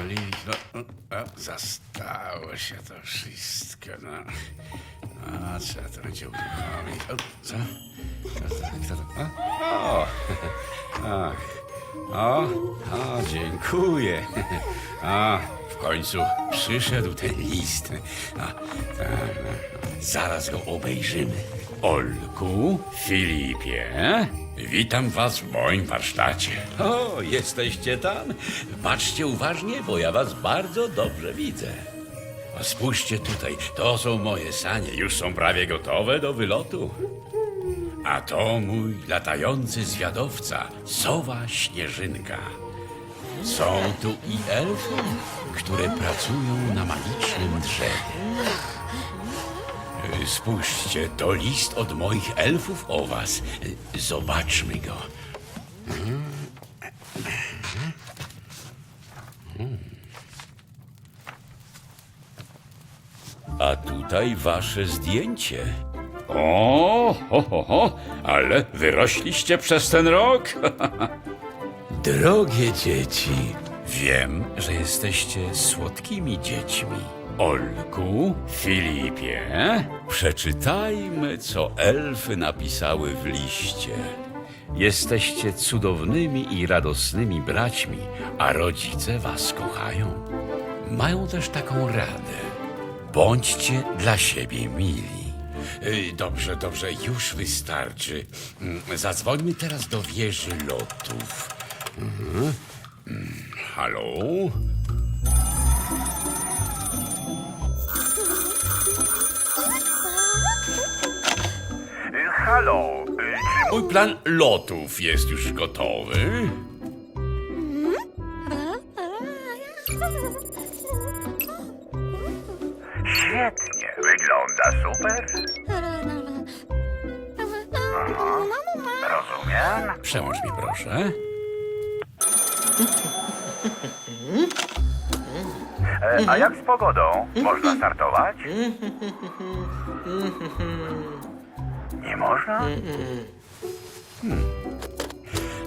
olić. No, o, zastało się to wszystko. No. A trzeba to będzie uruchomić. O, co? Kto to? Kto to? O, o, ach. o, o, dziękuję. A, w końcu przyszedł ten list. No. Zaraz go obejrzymy. Olku, Filipie, witam was w moim warsztacie. O, jesteście tam? Patrzcie uważnie, bo ja was bardzo dobrze widzę. A spójrzcie tutaj, to są moje sanie, już są prawie gotowe do wylotu. A to mój latający zwiadowca, sowa Śnieżynka. Są tu i elfy, które pracują na magicznym drzewie. Spójrzcie, to list od moich elfów o was. Zobaczmy go. A tutaj wasze zdjęcie. O, ho, ho, ho, ale wyrośliście przez ten rok. Drogie dzieci, wiem, że jesteście słodkimi dziećmi. Olku, Filipie, przeczytajmy, co elfy napisały w liście. Jesteście cudownymi i radosnymi braćmi, a rodzice was kochają. Mają też taką radę. Bądźcie dla siebie mili. Y, Dobrze, dobrze, już wystarczy. Mm, Zadzwońmy teraz do wieży lotów. Mhm. Halo? Halo, czy Mój plan lotów jest już gotowy. świetnie, wygląda super? Rozumiem. Przełącz mi proszę. E, a jak z pogodą? Można startować? Nie można?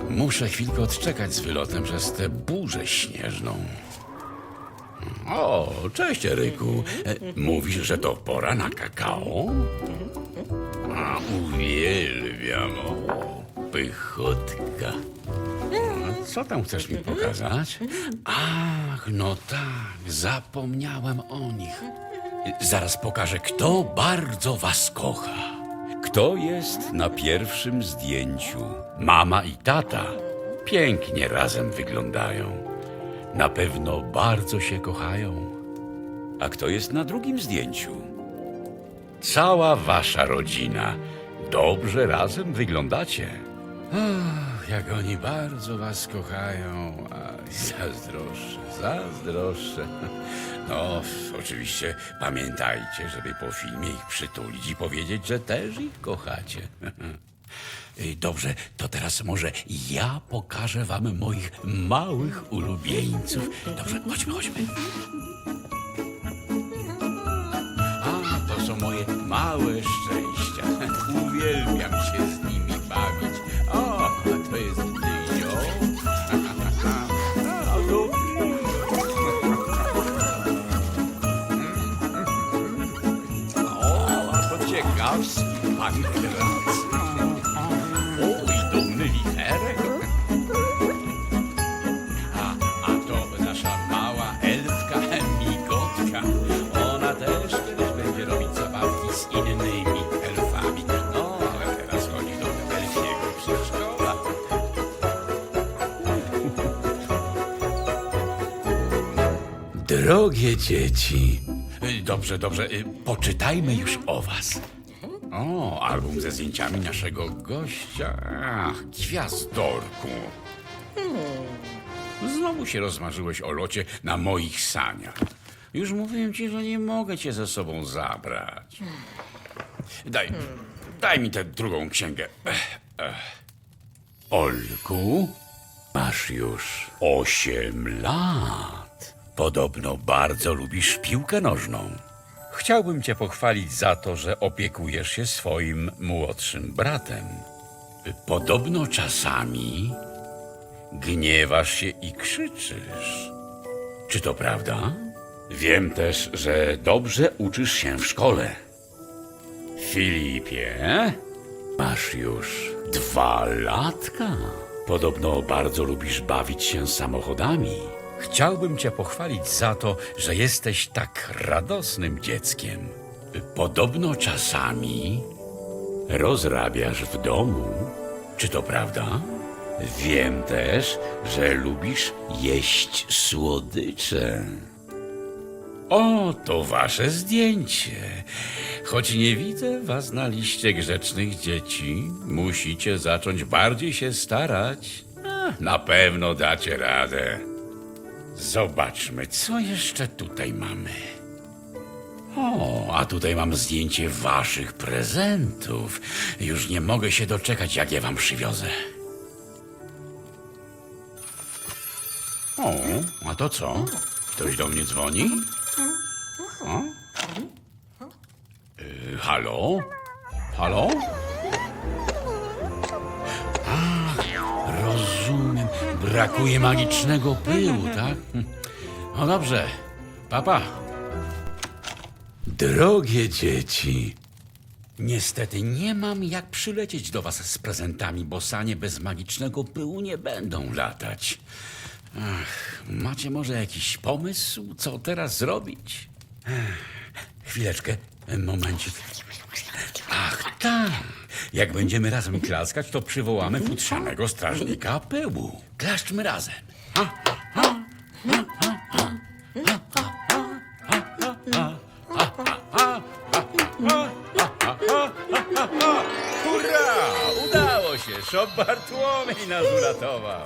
Muszę chwilkę odczekać z wylotem przez tę burzę śnieżną. O, cześć Eryku. E, Mówisz, że to pora na kakao? A, uwielbiam. O, pychotka. Co tam chcesz mi pokazać? Ach, no tak, zapomniałem o nich. Zaraz pokażę, kto bardzo was kocha. Kto jest na pierwszym zdjęciu? Mama i tata pięknie razem wyglądają. Na pewno bardzo się kochają. A kto jest na drugim zdjęciu? Cała wasza rodzina. Dobrze razem wyglądacie. Ach, jak oni bardzo was kochają. Ach, zazdroszczę, zazdroszczę. No, oczywiście pamiętajcie, żeby po filmie ich przytulić i powiedzieć, że też ich kochacie. Dobrze, to teraz może ja pokażę wam moich małych ulubieńców. Dobrze, chodźmy, chodźmy. A, to są moje małe szczęścia. Uwielbiam Drogie dzieci. Dobrze, dobrze, y, poczytajmy już o was. O, album ze zdjęciami naszego gościa. Ach, gwiazdorku. Znowu się rozmarzyłeś o locie na moich saniach. Już mówiłem ci, że nie mogę cię ze sobą zabrać. Daj, daj mi tę drugą księgę. Olku, masz już osiem lat. Podobno bardzo lubisz piłkę nożną. Chciałbym cię pochwalić za to, że opiekujesz się swoim młodszym bratem. Podobno czasami gniewasz się i krzyczysz. Czy to prawda? Wiem też, że dobrze uczysz się w szkole. Filipie, masz już dwa latka. Podobno bardzo lubisz bawić się samochodami. Chciałbym cię pochwalić za to, że jesteś tak radosnym dzieckiem. Podobno czasami rozrabiasz w domu. Czy to prawda? Wiem też, że lubisz jeść słodycze. O, to wasze zdjęcie. Choć nie widzę was na liście grzecznych dzieci, musicie zacząć bardziej się starać. Na pewno dacie radę. Zobaczmy, co jeszcze tutaj mamy. O, a tutaj mam zdjęcie waszych prezentów. Już nie mogę się doczekać, jak je wam przywiozę. O, a to co? Ktoś do mnie dzwoni? O? Y, halo? Halo? Brakuje magicznego pyłu, tak? No dobrze. Papa. Drogie dzieci, niestety nie mam jak przylecieć do was z prezentami, bo sanie bez magicznego pyłu nie będą latać. Ach, macie może jakiś pomysł, co teraz zrobić? Ech, chwileczkę, momencik. Ach, tak. Jak będziemy razem klaskać, to przywołamy futrzanego strażnika pyłu. Klaszczmy razem. Hurra! Udało się! Szop Bartłomiej nas uratował.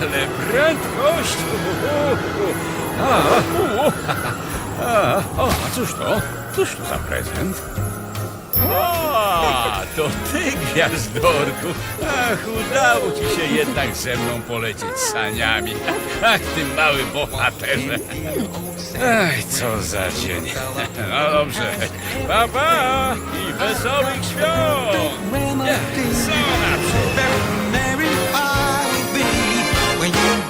Ale prędkość! A, a, o, a cóż to? Cóż to za prezent? O, to ty, gwiazdorku! Ach, udało ci się jednak ze mną polecieć saniami. Ach, ty mały bohaterze. Ach, co za dzień. No dobrze. Pa, pa i wesołych świąt! Co naprzód? Merry